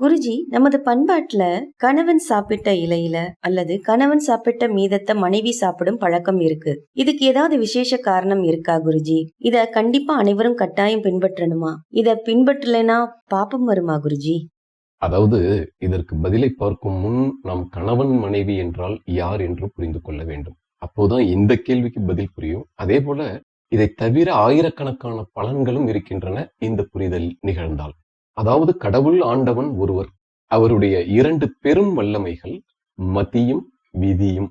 குருஜி நமது பண்பாட்டுல கணவன் சாப்பிட்ட இலையில அல்லது கணவன் சாப்பிட்ட மீதத்தை மனைவி சாப்பிடும் பழக்கம் இருக்கு. இதுக்கு ஏதாவது விசேஷ காரணம் இருக்கா குருஜி? இத கண்டிப்பா அனைவரும் கட்டாயம் பின்பற்றணுமா? இத பின்பற்றலைனா பாப்பம் வருமா குருஜி? அதாவது இதற்கு பதிலை பார்க்கும் முன் நாம் கணவன் மனைவி என்றால் யார் என்று புரிந்து கொள்ள வேண்டும். அப்போதான் இந்த கேள்விக்கு பதில் புரியும். அதே போல இதை தவிர ஆயிரக்கணக்கான பலன்களும் இருக்கின்றன இந்த புரிதல் நிகழ்ந்தால். அதாவது கடவுள் ஆண்டவன் ஒருவர். அவருடைய இரண்டு பெரும் வல்லமைகள் மதியும் விதியும்.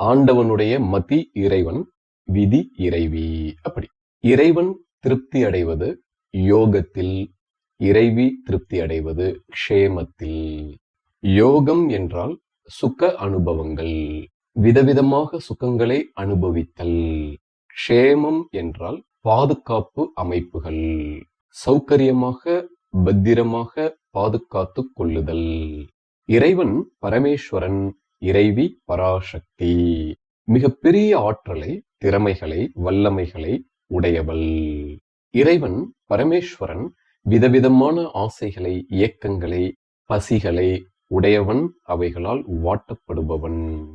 ஆண்டவனுடைய மதி இறைவன் விதி இறைவி. அப்படி. இறைவன் திருப்தி அடைவது யோகத்தில் இறைவி திருப்தி அடைவது க்ஷேமத்தில். யோகம் என்றால் சுக அனுபவங்கள். விதவிதமாக சுகங்களை அனுபவித்தல். க்ஷேமம் என்றால் பாதுகாப்பு அமைப்புகள். சௌகரியமாக பத்திரமாக பாதுகாத்து கொள்ளுதல். இறைவன் பரமேஸ்வரன் இறைவி பராசக்தி. மிகப்பெரிய ஆற்றலை திறமைகளை வல்லமைகளை உடையவள். இறைவன் பரமேஸ்வரன் விதவிதமான ஆசைகளை இயக்கங்களை பசிகளை உடையவன் அவைகளால் வாட்டப்படுபவன்.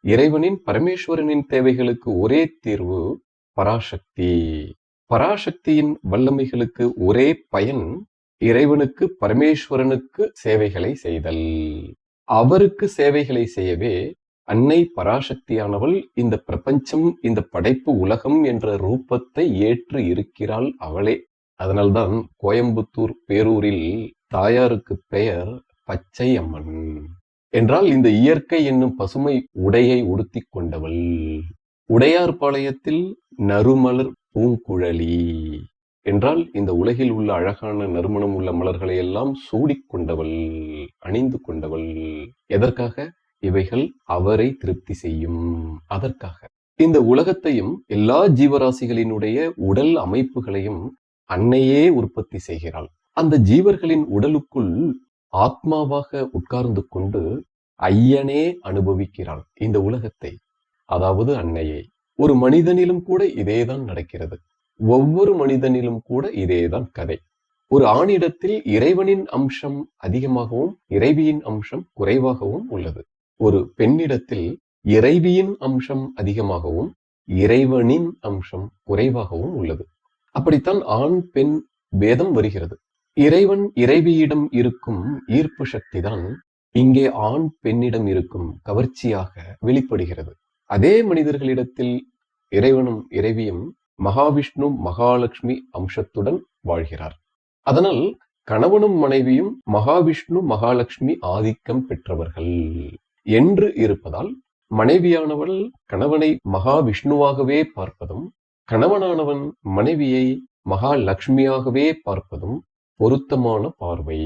இறைவனின் பரமேஸ்வரனின் தேவைகளுக்கு ஒரே தீர்வு பராசக்தி. பராசக்தியின் வல்லமைகளுக்கு ஒரே பயன் இறைவனுக்கு பரமேஸ்வரனுக்கு சேவைகளை செய்தல். அவருக்கு சேவைகளை செய்யவே அன்னை பராசக்தியானவள் இந்த பிரபஞ்சம் இந்த படைப்பு உலகம் என்ற ரூபத்தை ஏற்று இருக்கிறாள் அவளே. அதனால்தான் கோயம்புத்தூர் பேரூரில் தாயாருக்கு பெயர் பச்சை அம்மன் என்றால் இந்த இயற்கை என்னும் பசுமை உடையை உடுத்திக் கொண்டவள். உடையார்பாளையத்தில் நறுமலர் பூங்குழலி. என்றால் இந்த உலகில் உள்ள அழகான நறுமணம் உள்ள மலர்களை எல்லாம் சூடிக்கொண்டவள் அணிந்து கொண்டவள். எதற்காக? இவைகள் அவரை திருப்தி செய்யும். அதற்காக. இந்த உலகத்தையும் எல்லா ஜீவராசிகளினுடைய உடல் அமைப்புகளையும் அன்னையே உற்பத்தி செய்கிறாள். அந்த ஜீவர்களின் உடலுக்குள் ஆத்மாவாக உட்கார்ந்து கொண்டு ஐயனே அனுபவிக்கிறாள் இந்த உலகத்தை. அதாவது அன்னையை. ஒரு மனிதனிலும் கூட இதேதான் நடக்கிறது. ஒவ்வொரு மனிதனிலும் கூட இதேதான் கதை. ஒரு ஆணிடத்தில் இறைவனின் அம்சம் அதிகமாகவும் இறைவியின் அம்சம் குறைவாகவும் உள்ளது. ஒரு பெண்ணிடத்தில் இறைவியின் அம்சம் அதிகமாகவும் இறைவனின் அம்சம் குறைவாகவும் உள்ளது. அப்படித்தான் ஆண் பெண் வேதம் வருகிறது. இறைவன் இறைவியிடம் இருக்கும் ஈர்ப்பு சக்தி தான் இங்கே ஆண் பெண்ணிடம் இருக்கும் கவர்ச்சியாக வெளிப்படுகிறது. அதே மனிதர்களிடத்தில் இறைவனும் இறைவியும் மகாவிஷ்ணு மகாலட்சுமி அம்சத்துடன் வாழ்கிறார். அதனால் கணவனும் மனைவியும் மகாவிஷ்ணு மகாலட்சுமி ஆதிக்கம் பெற்றவர்கள் என்று இருப்பதால் மனைவியானவள் கணவனை மகாவிஷ்ணுவாகவே பார்ப்பதும் கணவனானவன் மனைவியை மகாலட்சுமியாகவே பார்ப்பதும் பொருத்தமான பார்வை.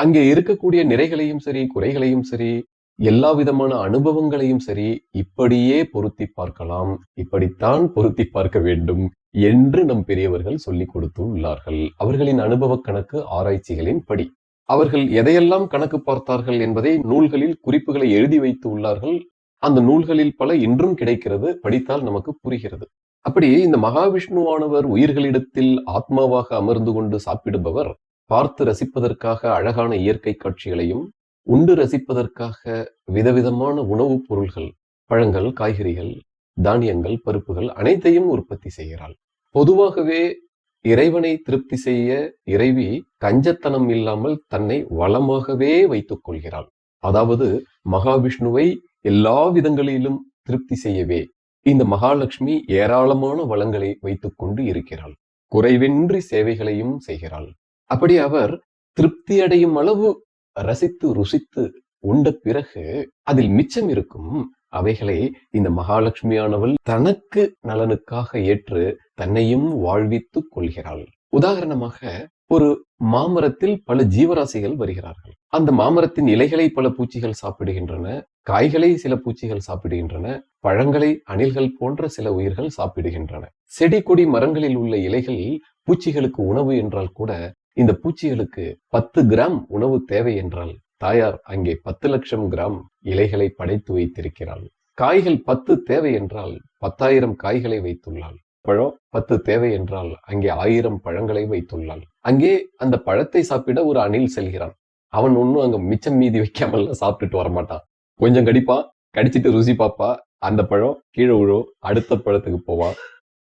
அங்கே இருக்கக்கூடிய நிறைகளையும் சரி குறைகளையும் சரி எல்லா விதமான அனுபவங்களையும் சரி இப்படியே பொருத்தி பார்க்கலாம் இப்படித்தான் பொருத்தி பார்க்க வேண்டும் என்று நம் பெரியவர்கள் சொல்லிக் கொடுத்து உள்ளார்கள் அவர்களின் அனுபவ கணக்கு ஆராய்ச்சிகளின் படி. அவர்கள் எதையெல்லாம் கணக்கு பார்த்தார்கள் என்பதை நூல்களில் குறிப்புகளை எழுதி வைத்து உள்ளார்கள். அந்த நூல்களில் பல இன்றும் கிடைக்கிறது படித்தால் நமக்கு புரிகிறது. அப்படி இந்த மகாவிஷ்ணுவானவர் உயிர்களிடத்தில் ஆத்மாவாக அமர்ந்து கொண்டு சாப்பிடுபவர் பார்த்து ரசிப்பதற்காக அழகான இயற்கை காட்சிகளையும் உண்டு ரசிப்பதற்காக விதவிதமான உணவுப் பொருள்கள் பழங்கள் காய்கறிகள் தானியங்கள் பருப்புகள் அனைத்தையும் உற்பத்தி செய்கிறாள். பொதுவாகவே இறைவனை திருப்தி செய்ய இறைவி கஞ்சத்தனம் இல்லாமல் தன்னை வளமாகவே வைத்துக் கொள்கிறாள். அதாவது மகாவிஷ்ணுவை எல்லா விதங்களிலும் திருப்தி செய்யவே இந்த மகாலட்சுமி ஏராளமான வளங்களை வைத்துக் கொண்டு இருக்கிறாள். குறைவின்றி சேவைகளையும் செய்கிறாள். அப்படி அவர் திருப்தி அடையும் அளவு ரசித்து ருசித்து உண்ட பிறகு அதில் மிச்சம் இருக்கும் அவைகளை இந்த மகாலட்சுமியானவள் தனக்கு நலனுக்காக ஏற்று தன்னையும் வாழ்வித்துக் கொள்கிறாள். உதாரணமாக ஒரு மாமரத்தில் பல ஜீவராசிகள் வருகிறார்கள். அந்த மாமரத்தின் இலைகளை பல பூச்சிகள் சாப்பிடுகின்றன காய்களை சில பூச்சிகள் சாப்பிடுகின்றன பழங்களை அணில்கள் போன்ற சில உயிர்கள் சாப்பிடுகின்றன. செடி கொடி மரங்களில் உள்ள இலைகள் பூச்சிகளுக்கு உணவு என்றால் கூட இந்த பூச்சிகளுக்கு பத்து கிராம் உணவு தேவை என்றால் தாயார் அங்கே பத்து லட்சம் கிராம் இலைகளை படைத்து வைத்திருக்கிறாள். காய்கள் பத்து தேவை என்றால் பத்தாயிரம் காய்களை வைத்துள்ளாள். பழம்? பத்து தேவை என்றால் அங்கே ஆயிரம் பழங்களை வைத்துள்ளாள். அங்கே அந்த பழத்தை சாப்பிட ஒரு அணில் செல்கிறான். அவன் ஒன்னும் அங்க மிச்சம் மீதி வைக்காமல்லாம் சாப்பிட்டுட்டு வரமாட்டான். கொஞ்சம் கடிப்பான் கடிச்சிட்டு ருசி பாப்பா அந்த பழம் கீழே விழும் அடுத்த பழத்துக்கு போவான்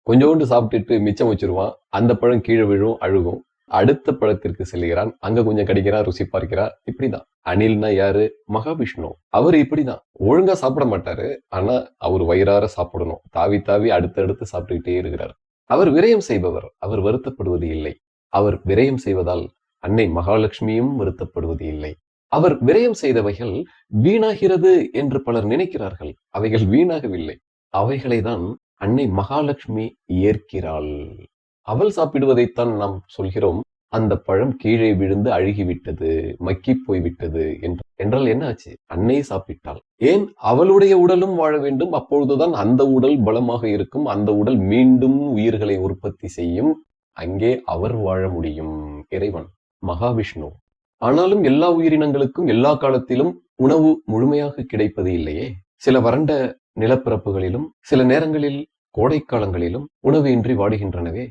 கொஞ்சோண்டு சாப்பிட்டுட்டு மிச்சம் வச்சிருவான். அந்த பழம் கீழே விழும் அழுகும். அடுத்த பழத்திற்கு செல்கிறான். அங்க கொஞ்சம் கடிக்கிறான் ருசி பார்க்கிறான் இப்படிதான். அனில்னா யாரு? மகாவிஷ்ணு. அவர் இப்படிதான். ஒழுங்கா சாப்பிட மாட்டாரு. ஆனா அவர் வயிறார சாப்பிடணும். தாவி தாவி அடுத்தடுத்து சாப்பிட்டுக்கிட்டே இருக்கிறார். அவர் விரயம் செய்பவர். அவர் வருத்தப்படுவது இல்லை. அவர் விரயம் செய்வதால் அன்னை மகாலட்சுமியும் வருத்தப்படுவது இல்லை. அவர் விரயம் செய்தவைகள் வீணாகிறது என்று பலர் நினைக்கிறார்கள். அவைகள் வீணாகவில்லை. அவைகளை தான் அன்னை மகாலட்சுமி ஏற்கிறாள். அவள் சாப்பிடுவதைத்தான் நாம் சொல்கிறோம். அந்த பழம் கீழே விழுந்து அழுகிவிட்டது மக்கி போய்விட்டது என்று என்றால் என்ன ஆச்சு? அன்னை சாப்பிட்டாள். ஏன்? அவளுடைய உடலும் வாழ வேண்டும். அப்பொழுதுதான் அந்த உடல் பலமாக இருக்கும். அந்த உடல் மீண்டும் உயிர்களை உற்பத்தி செய்யும். அங்கே அவர் வாழ முடியும். இறைவன் மகாவிஷ்ணு. ஆனாலும் எல்லா உயிரினங்களுக்கும் எல்லா காலத்திலும் உணவு முழுமையாக கிடைப்பது இல்லையே. சில வறண்ட நிலப்பரப்புகளிலும் சில நேரங்களில் கோடைக்காலங்களிலும் உணவு இன்றி வாடுகின்றனவே.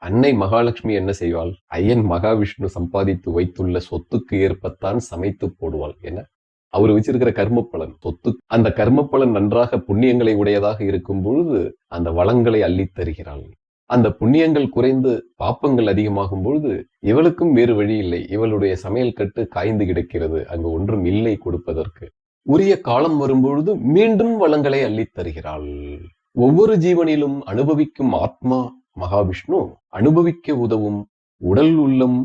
அன்னை மகாலட்சுமி என்ன செய்வாள்? ஐயன் மகாவிஷ்ணு சம்பாதித்து வைத்துள்ள சொத்துக்கு ஏற்பத்தான் சமைத்து போடுவாள். என அவர் வச்சிருக்கிற கர்மப்பலன் சொத்து. அந்த கர்மப்பலன் நன்றாக புண்ணியங்களை உடையதாக இருக்கும் பொழுது அந்த வளங்களை அள்ளித் தருகிறாள். அந்த புண்ணியங்கள் குறைந்து பாப்பங்கள் அதிகமாகும் பொழுது இவளுக்கும் வேறு வழி இல்லை. இவளுடைய சமையல் கட்டு காய்ந்து கிடக்கிறது. அங்கு ஒன்றும் இல்லை கொடுப்பதற்கு. உரிய காலம் வரும்பொழுது மீண்டும் வளங்களை அள்ளித் தருகிறாள். ஒவ்வொரு ஜீவனிலும் அனுபவிக்கும் ஆத்மா மகாவிஷ்ணு அனுபவிக்க உதவும் உடல் உள்ளம்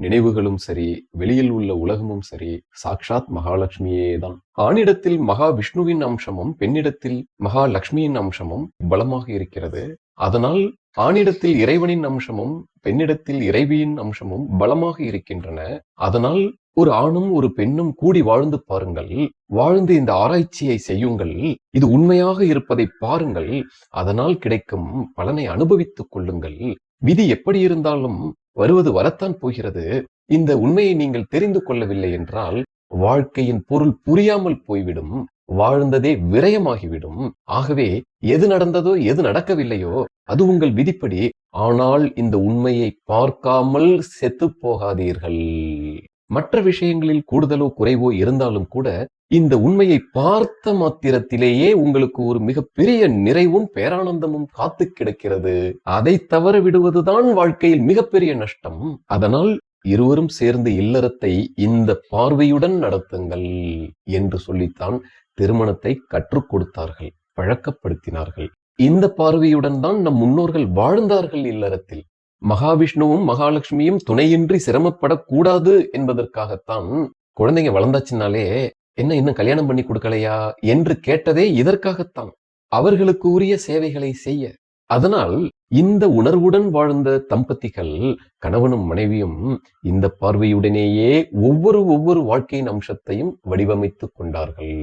நினைவுகளும் சரி வெளியில் உள்ள உலகமும் சரி சாக்ஷாத் மகாலட்சுமியே தான். ஆணிடத்தில் மகாவிஷ்ணுவின் அம்சமும் பெண்ணிடத்தில் மகாலட்சுமியின் அம்சமும் பலமாக இருக்கிறது. அதனால் ஆணிடத்தில் இறைவனின் அம்சமும் பெண்ணிடத்தில் இறைவியின் அம்சமும் பலமாக இருக்கின்றன. அதனால் ஒரு ஆணும் ஒரு பெண்ணும் கூடி வாழ்ந்து பாருங்கள். வாழ்ந்து இந்த ஆராய்ச்சியை செய்யுங்கள். இது உண்மையாக இருப்பதை பாருங்கள். அதனால் கிடைக்கும் பலனை அனுபவித்துக் கொள்ளுங்கள். விதி எப்படி இருந்தாலும் வருவது வரத்தான் போகிறது. இந்த உண்மையை நீங்கள் தெரிந்து கொள்ளவில்லை என்றால் வாழ்க்கையின் பொருள் புரியாமல் போய்விடும். வாழ்ந்ததே விரயமாகிவிடும். ஆகவே எது நடந்ததோ எது நடக்கவில்லையோ அது உங்கள் விதிப்படி. ஆனால் இந்த உண்மையை பார்க்காமல் செத்து போகாதீர்கள். மற்ற விஷயங்களில் கூடுதலோ குறைவோ இருந்தாலும் கூட இந்த உண்மையை பார்த்த மாத்திரத்திலேயே உங்களுக்கு ஒரு மிகப்பெரிய நிறைவும் பேரானந்தமும் காத்து கிடக்கிறது. அதை தவற விடுவதுதான் வாழ்க்கையில் மிகப்பெரிய நஷ்டம். அதனால் இருவரும் சேர்ந்து இல்லறத்தை இந்த பார்வையுடன் நடத்துங்கள் என்று சொல்லித்தான் திருமணத்தை கற்றுக் கொடுத்தார்கள் பழக்கப்படுத்தினார்கள். இந்த பார்வையுடன் தான் நம் முன்னோர்கள் வாழ்ந்தார்கள் இல்லறத்தில். மகாவிஷ்ணுவும் மகாலட்சுமியும் துணையின்றி சிரமப்படக்கூடாது என்பதற்காகத்தான் குழந்தைங்க வளர்ந்தாச்சுனாலே என்ன இன்னும் கல்யாணம் பண்ணி கொடுக்கலையா? என்று கேட்டதே இதற்காகத்தான். அவர்களுக்கு உரிய சேவைகளை செய்ய. அதனால் இந்த உணர்வுடன் வாழ்ந்த தம்பதிகள் கணவனும் மனைவியும் இந்த பார்வையுடனேயே ஒவ்வொரு ஒவ்வொரு வாழ்க்கையின் அம்சத்தையும் வடிவமைத்துக் கொண்டார்கள்.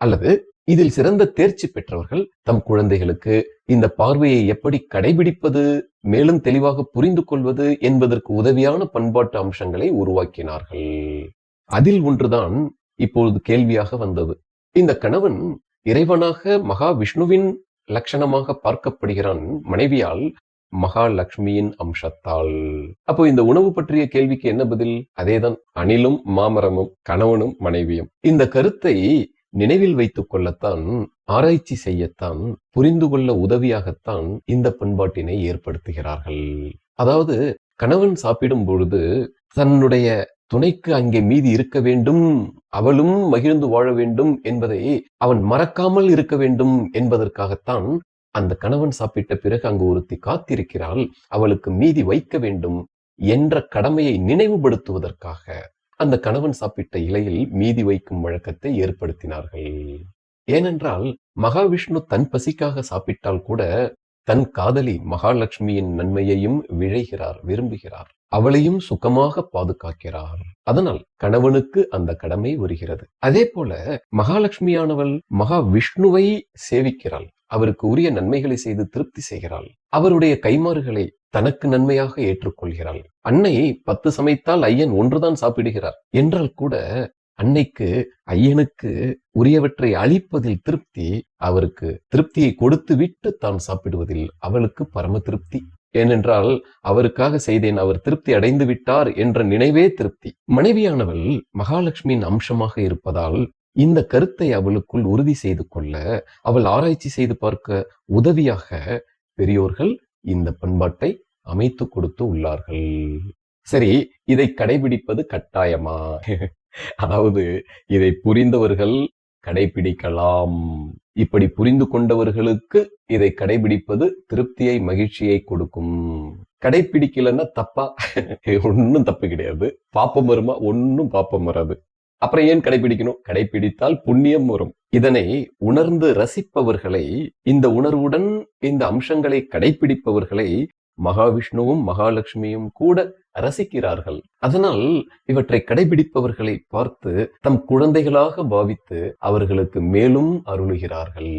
அல்லது இதில் சிறந்த தேர்ச்சி பெற்றவர்கள் தம் குழந்தைகளுக்கு இந்த பார்வையை எப்படி கடைபிடிப்பது மேலும் தெளிவாக புரிந்து கொள்வது என்பதற்கு உதவியான பண்பாட்டு அம்சங்களை உருவாக்கினார்கள். அதில் ஒன்றுதான் இப்பொழுது கேள்வியாக வந்தது. இந்த கணவன் இறைவனாக மகா விஷ்ணுவின் லட்சணமாக பார்க்கப்படுகிறான் மனைவியால் மகாலட்சுமியின் அம்சத்தால். அப்போ இந்த உணவு பற்றிய கேள்விக்கு என்ன பதில்? அதேதான் அணிலும் மாமரமும் கணவனும் மனைவியும். இந்த கருத்தை நினைவில் வைத்துக் கொள்ளத்தான் ஆராய்ச்சி செய்யத்தான் புரிந்து கொள்ள உதவியாகத்தான் இந்த பண்பாட்டினை ஏற்படுத்துகிறார்கள். அதாவது கணவன் சாப்பிடும் பொழுது தன்னுடைய துணைக்கு அங்கே மீதி இருக்க வேண்டும் அவளும் மகிழ்ந்து வாழ வேண்டும் என்பதை அவன் மறக்காமல் இருக்க வேண்டும் என்பதற்காகத்தான் அந்த கணவன் சாப்பிட்ட பிறகு அங்கு ஒருத்தி காத்திருக்கிறாள். அவளுக்கு மீதி வைக்க வேண்டும் என்ற கடமையை நினைவுபடுத்துவதற்காக. அந்த கணவன் சாப்பிட்ட இலையில் மீதி வைக்கும் வழக்கத்தை ஏற்படுத்தினார்கள். ஏனென்றால் மகாவிஷ்ணு தன் பசிக்காக சாப்பிட்டால் கூட தன் காதலி மகாலட்சுமியின் நன்மையையும் விழைகிறார் விரும்புகிறார். அவளையும் சுகமாக பாதுகாக்கிறார். அதனால் கணவனுக்கு அந்த கடமை வருகிறது. அதே போல மகாலட்சுமியானவள் மகா விஷ்ணுவை சேவிக்கிறாள். அவருக்கு உரிய நன்மைகளை செய்து திருப்தி செய்கிறாள். அவருடைய கைமாறுகளை தனக்கு நன்மையாக ஏற்றுக்கொள்கிறாள். அன்னை பத்து சமைத்தால் ஐயன் ஒன்றுதான் சாப்பிடுகிறார். என்றால் கூட அன்னைக்கு ஐயனுக்கு உரியவற்றை அளிப்பதில் திருப்தி அவருக்கு திருப்தியை கொடுத்து விட்டு தான் சாப்பிடுவதில் அவளுக்கு பரம திருப்தி. ஏனென்றால் அவருக்காக செய்தேன் அவர் திருப்தி அடைந்து விட்டார் என்ற நினைவே திருப்தி. மனைவியானவள் மகாலட்சுமியின் அம்சமாக இருப்பதால் இந்த கருத்தை அவளுக்குள் உறுதி செய்து கொள்ள அவள் ஆராய்ச்சி செய்து பார்க்க உதவியாக பெரியோர்கள் இந்த பண்பாட்டை அமைத்து கொடுத்து உள்ளார்கள். சரி இதை கடைபிடிப்பது கட்டாயமா? அதாவது இதை புரிந்தவர்கள் கடைபிடிக்கலாம். இப்படி புரிந்து கொண்டவர்களுக்கு இதை கடைபிடிப்பது திருப்தியை மகிழ்ச்சியை கொடுக்கும். கடைபிடிக்கலன்னா தப்பா? ஒன்னும் தப்பு கிடையாது. பாப்பம் வருமா? ஒன்னும் பாப்பம் வராது. அப்புறம் ஏன் கடைபிடிக்கணும் கடைபிடித்தால் புண்ணியம் வரும். இதனை உணர்ந்து ரசிப்பவர்களை இந்த உணர்வுடன் இந்த அம்சங்களை கடைபிடிப்பவர்களை மகாவிஷ்ணுவும் மகாலட்சுமியும் கூட ரசிக்கிறார்கள். அதனால் இவற்றை கடைபிடிப்பவர்களை பார்த்து தம் குழந்தைகளாக பாவித்து அவர்களுக்கு மேலும் அருளுகிறார்கள்.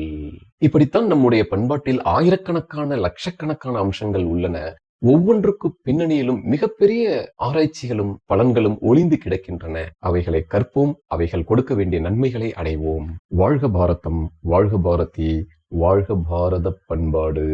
இப்படித்தான் நம்முடைய பண்பாட்டில் ஆயிரக்கணக்கான லட்சக்கணக்கான அம்சங்கள் உள்ளன. ஒவ்வொன்றுக்கு பின்னணியிலும் மிகப்பெரிய ஆராய்ச்சிகளும் பலன்களும் ஒளிந்து கிடக்கின்றன. அவைகளை கற்போம் அவைகள் கொடுக்க வேண்டிய நன்மைகளை அடைவோம். வாழ்க பாரதம் வாழ்க பாரதி வாழ்க பாரத பண்பாடு.